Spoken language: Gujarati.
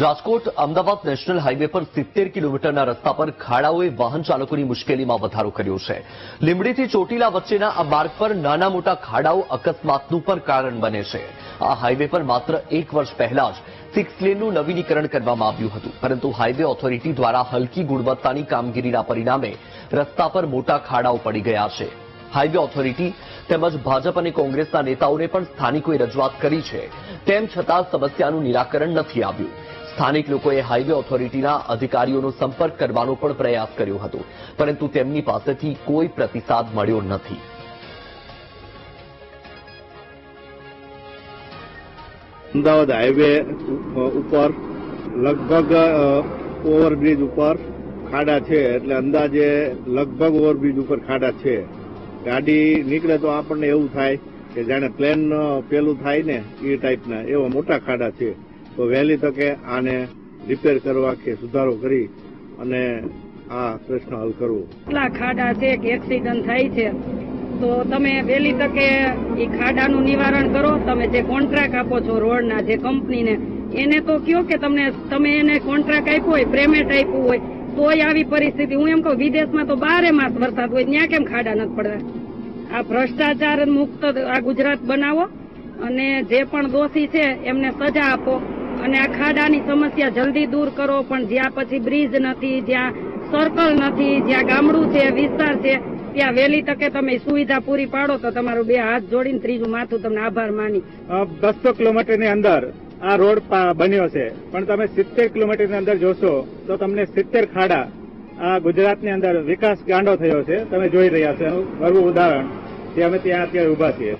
રાજકોટ અમદાવાદ નેશનલ હાઈવે પર સિત્તેર કિલોમીટરના રસ્તા પર ખાડાઓએ વાહન ચાલકોની મુશ્કેલીમાં વધારો કર્યો છે. લીંબડીથી ચોટીલા વચ્ચેના આ માર્ગ પર નાના મોટા ખાડાઓ અકસ્માતનું પણ કારણ બને છે. આ હાઈવે પર માત્ર એક વર્ષ પહેલા જ સિક્સ લેનનું નવીનીકરણ કરવામાં આવ્યું હતું. પરંતુ હાઈવે ઓથોરિટી દ્વારા હલકી ગુણવત્તાની કામગીરીના પરિણામે રસ્તા પર મોટા ખાડાઓ પડી ગયા છે. હાઈવે ઓથોરિટી તેમજ ભાજપ અને કોંગ્રેસના નેતાઓને પણ સ્થાનિકોએ રજૂઆત કરી છે. તેમ છતાં સમસ્યાનું નિરાકરણ નથી આવ્યું. સ્થાનિક લોકોએ હાઈવે ઓથોરિટીના અધિકારીઓનો સંપર્ક કરવાનો પણ પ્રયાસ કર્યો હતો, પરંતુ તેમની પાસેથી કોઈ પ્રતિસાદ મળ્યો નથી. અમદાવાદ હાઈવે ઉપર, લગભગ ઓવરબ્રિજ ઉપર ખાડા છે, એટલે અંદાજે લગભગ ઓવરબ્રિજ ઉપર ખાડા છે. ગાડી નીકળે તો આપણને એવું થાય કે જાણે પ્લેન પેલું થાય ને, એ ટાઈપના એવા મોટા ખાડા છે. તો વહેલી તકે આને રિપેર કરવા કે સુધારો કરી અને આ પ્રશ્ન હલ કરવો. એટલા ખાડા છે કે એક્સિડન્ટ થાય છે. તો તમે વહેલી તકે એ ખાડાનું નિવારણ કરો. તમે જે કોન્ટ્રાક્ટ આપો છો રોડના, જે કંપનીને, એને તો કયો કે તમને, તમે એને કોન્ટ્રાક્ટ આપ્યો હોય પેમેન્ટ આપ્યું હોય, તોય આવી પરિસ્થિતિ. હું એમ કહું, વિદેશમાં તો બારે માસ વરસાદ હોય, ત્યાં કેમ ખાડા નથી પડતા? આ ભ્રષ્ટાચાર મુક્ત આ ગુજરાત બનાવો અને જે પણ દોષી છે, એમને સજા આપો. અને આ ખાડાની સમસ્યા જલ્દી દૂર કરો, પણ જ્યાં પછી બ્રિજ નથી, જ્યાં સર્કલ નથી, જ્યાં ગામડું છે, વિસ્તાર છે, ત્યાં વહેલી તકે તમે સુવિધા પૂરી પાડો તો તમારું બે હાથ જોડીને ત્રીજું માથું તમને આભાર માની. બસો કિલોમીટરની અંદર આ રોડ બન્યો છે. પણ તમે સિત્તેર કિલોમીટરની અંદર જોશો તો તમને સિત્તેર ખાડા આ ગુજરાતની અંદર વિકાસ ગાંડો થયો છે. તમે જોઈ રહ્યા છો. એનું ગર્વ ઉદાહરણ. જે અમે ત્યાં અત્યારે ઊભા છીએ.